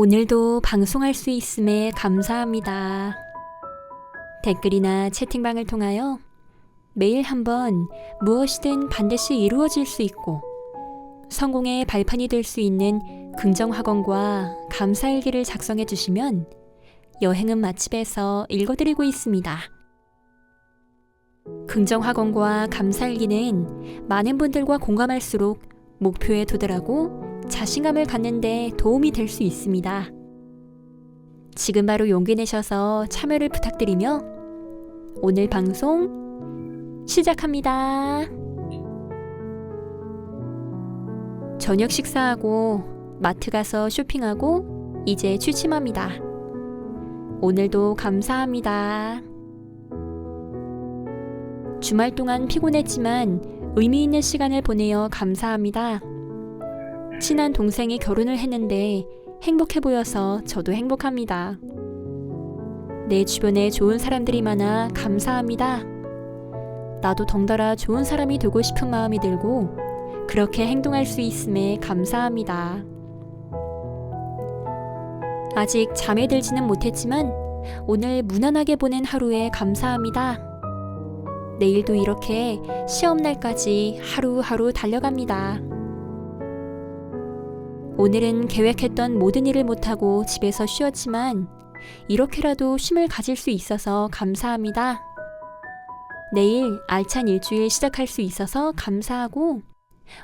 오늘도 방송할 수 있음에 감사합니다. 댓글이나 채팅방을 통하여 매일 한번 무엇이든 반드시 이루어질 수 있고 성공의 발판이 될 수 있는 긍정학원과 감사일기를 작성해 주시면 여행은 맛집에서 읽어드리고 있습니다. 긍정학원과 감사일기는 많은 분들과 공감할수록 목표에 도달하고 자신감을 갖는데 도움이 될 수 있습니다. 지금 바로 용기 내셔서 참여를 부탁드리며 오늘 방송 시작합니다. 저녁 식사하고 마트 가서 쇼핑하고 이제 취침합니다. 오늘도 감사합니다. 주말 동안 피곤했지만 의미 있는 시간을 보내어 감사합니다. 친한 동생이 결혼을 했는데 행복해 보여서 저도 행복합니다. 내 주변에 좋은 사람들이 많아 감사합니다. 나도 덩달아 좋은 사람이 되고 싶은 마음이 들고 그렇게 행동할 수 있음에 감사합니다. 아직 잠에 들지는 못했지만 오늘 무난하게 보낸 하루에 감사합니다. 내일도 이렇게 시험날까지 하루하루 달려갑니다. 오늘은 계획했던 모든 일을 못하고 집에서 쉬었지만 이렇게라도 쉼을 가질 수 있어서 감사합니다. 내일 알찬 일주일 시작할 수 있어서 감사하고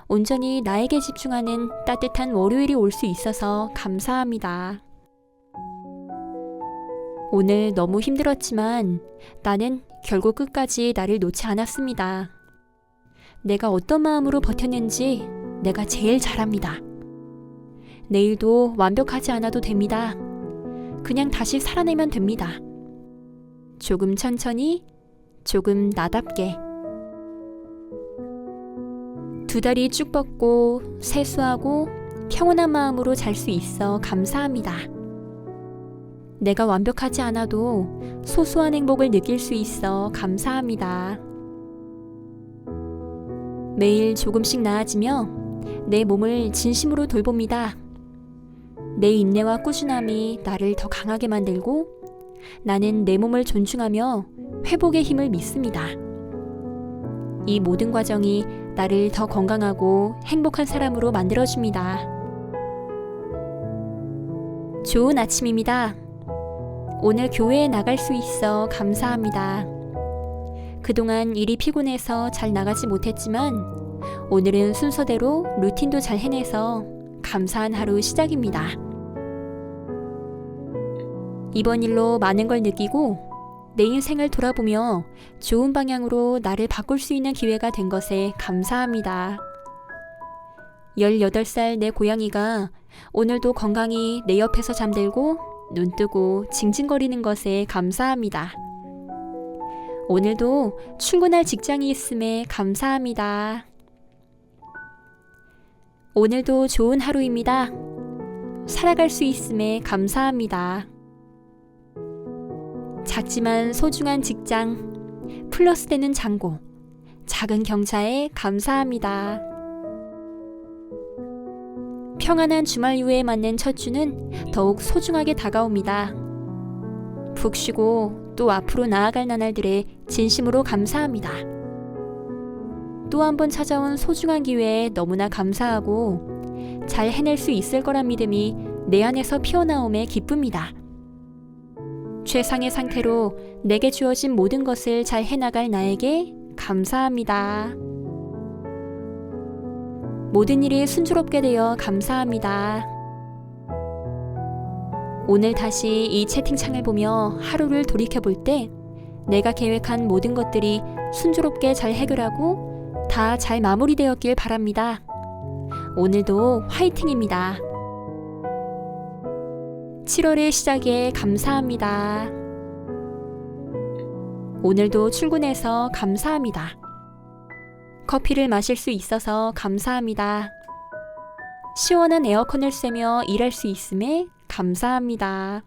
온전히 나에게 집중하는 따뜻한 월요일이 올 수 있어서 감사합니다. 오늘 너무 힘들었지만 나는 결국 끝까지 나를 놓지 않았습니다. 내가 어떤 마음으로 버텼는지 내가 제일 잘합니다. 내일도 완벽하지 않아도 됩니다. 그냥 다시 살아내면 됩니다. 조금 천천히, 조금 나답게. 두 다리 쭉 뻗고 세수하고 평온한 마음으로 잘 수 있어 감사합니다. 내가 완벽하지 않아도 소소한 행복을 느낄 수 있어 감사합니다. 매일 조금씩 나아지며 내 몸을 진심으로 돌봅니다. 내 인내와 꾸준함이 나를 더 강하게 만들고 나는 내 몸을 존중하며 회복의 힘을 믿습니다. 이 모든 과정이 나를 더 건강하고 행복한 사람으로 만들어줍니다. 좋은 아침입니다. 오늘 교회에 나갈 수 있어 감사합니다. 그동안 일이 피곤해서 잘 나가지 못했지만 오늘은 순서대로 루틴도 잘 해내서 감사한 하루 시작입니다. 이번 일로 많은 걸 느끼고 내 인생을 돌아보며 좋은 방향으로 나를 바꿀 수 있는 기회가 된 것에 감사합니다. 18살 내 고양이가 오늘도 건강히 내 옆에서 잠들고 눈 뜨고 징징거리는 것에 감사합니다. 오늘도 출근할 직장이 있음에 감사합니다. 오늘도 좋은 하루입니다. 살아갈 수 있음에 감사합니다. 작지만 소중한 직장, 플러스 되는 장고, 작은 경차에 감사합니다. 평안한 주말 이후에 맞는 첫 주는 더욱 소중하게 다가옵니다. 푹 쉬고 또 앞으로 나아갈 나날들에 진심으로 감사합니다. 또 한 번 찾아온 소중한 기회에 너무나 감사하고 잘 해낼 수 있을 거란 믿음이 내 안에서 피어나옴에 기쁩니다. 최상의 상태로 내게 주어진 모든 것을 잘 해나갈 나에게 감사합니다. 모든 일이 순조롭게 되어 감사합니다. 오늘 다시 이 채팅창을 보며 하루를 돌이켜볼 때 내가 계획한 모든 것들이 순조롭게 잘 해결하고 다 잘 마무리되었길 바랍니다. 오늘도 화이팅입니다. 7월의 시작에 감사합니다. 오늘도 출근해서 감사합니다. 커피를 마실 수 있어서 감사합니다. 시원한 에어컨을 쐬며 일할 수 있음에 감사합니다.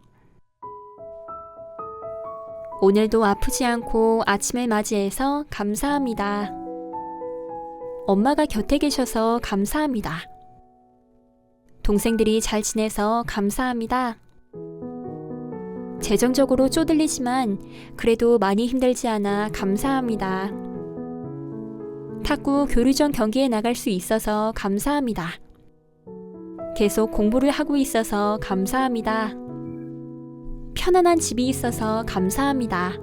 오늘도 아프지 않고 아침을 맞이해서 감사합니다. 엄마가 곁에 계셔서 감사합니다. 동생들이 잘 지내서 감사합니다. 재정적으로 쪼들리지만 그래도 많이 힘들지 않아 감사합니다. 탁구 교류전 경기에 나갈 수 있어서 감사합니다. 계속 공부를 하고 있어서 감사합니다. 편안한 집이 있어서 감사합니다.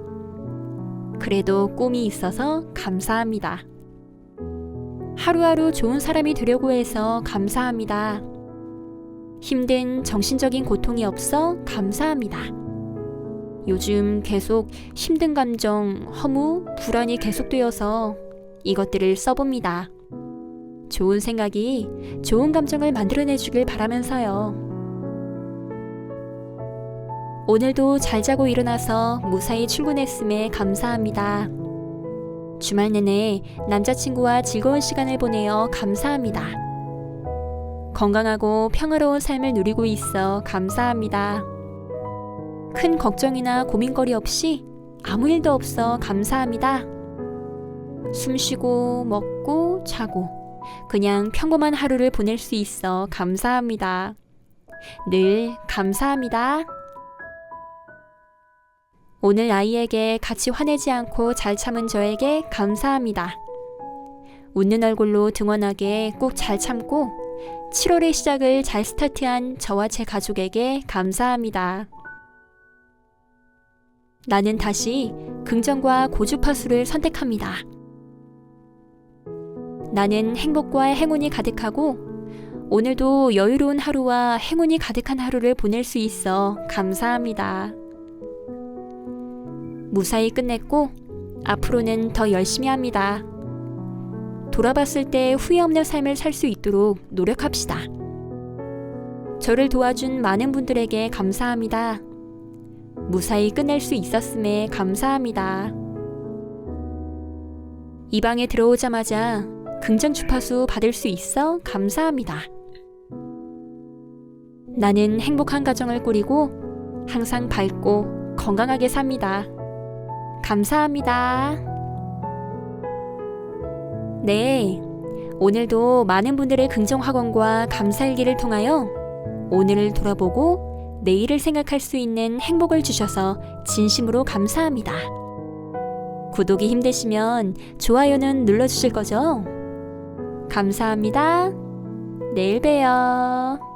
그래도 꿈이 있어서 감사합니다. 하루하루 좋은 사람이 되려고 해서 감사합니다. 힘든 정신적인 고통이 없어 감사합니다. 요즘 계속 힘든 감정, 허무, 불안이 계속되어서 이것들을 써봅니다. 좋은 생각이 좋은 감정을 만들어내 주길 바라면서요. 오늘도 잘 자고 일어나서 무사히 출근했음에 감사합니다. 주말 내내 남자친구와 즐거운 시간을 보내어 감사합니다. 건강하고 평화로운 삶을 누리고 있어 감사합니다. 큰 걱정이나 고민거리 없이 아무 일도 없어 감사합니다. 숨 쉬고 먹고 자고 그냥 평범한 하루를 보낼 수 있어 감사합니다. 늘 감사합니다. 오늘 아이에게 같이 화내지 않고 잘 참은 저에게 감사합니다. 웃는 얼굴로 등원하게 꼭 잘 참고 7월의 시작을 잘 스타트한 저와 제 가족에게 감사합니다. 나는 다시 긍정과 고주파수를 선택합니다. 나는 행복과 행운이 가득하고 오늘도 여유로운 하루와 행운이 가득한 하루를 보낼 수 있어 감사합니다. 무사히 끝냈고 앞으로는 더 열심히 합니다. 돌아봤을 때 후회 없는 삶을 살 수 있도록 노력합시다. 저를 도와준 많은 분들에게 감사합니다. 무사히 끝낼 수 있었음에 감사합니다. 이 방에 들어오자마자 긍정 주파수 받을 수 있어 감사합니다. 나는 행복한 가정을 꾸리고 항상 밝고 건강하게 삽니다. 감사합니다. 네. 오늘도 많은 분들의 긍정 학원과 감사일기를 통하여 오늘을 돌아보고 내일을 생각할 수 있는 행복을 주셔서 진심으로 감사합니다. 구독이 힘드시면 좋아요는 눌러주실 거죠? 감사합니다. 내일 봬요.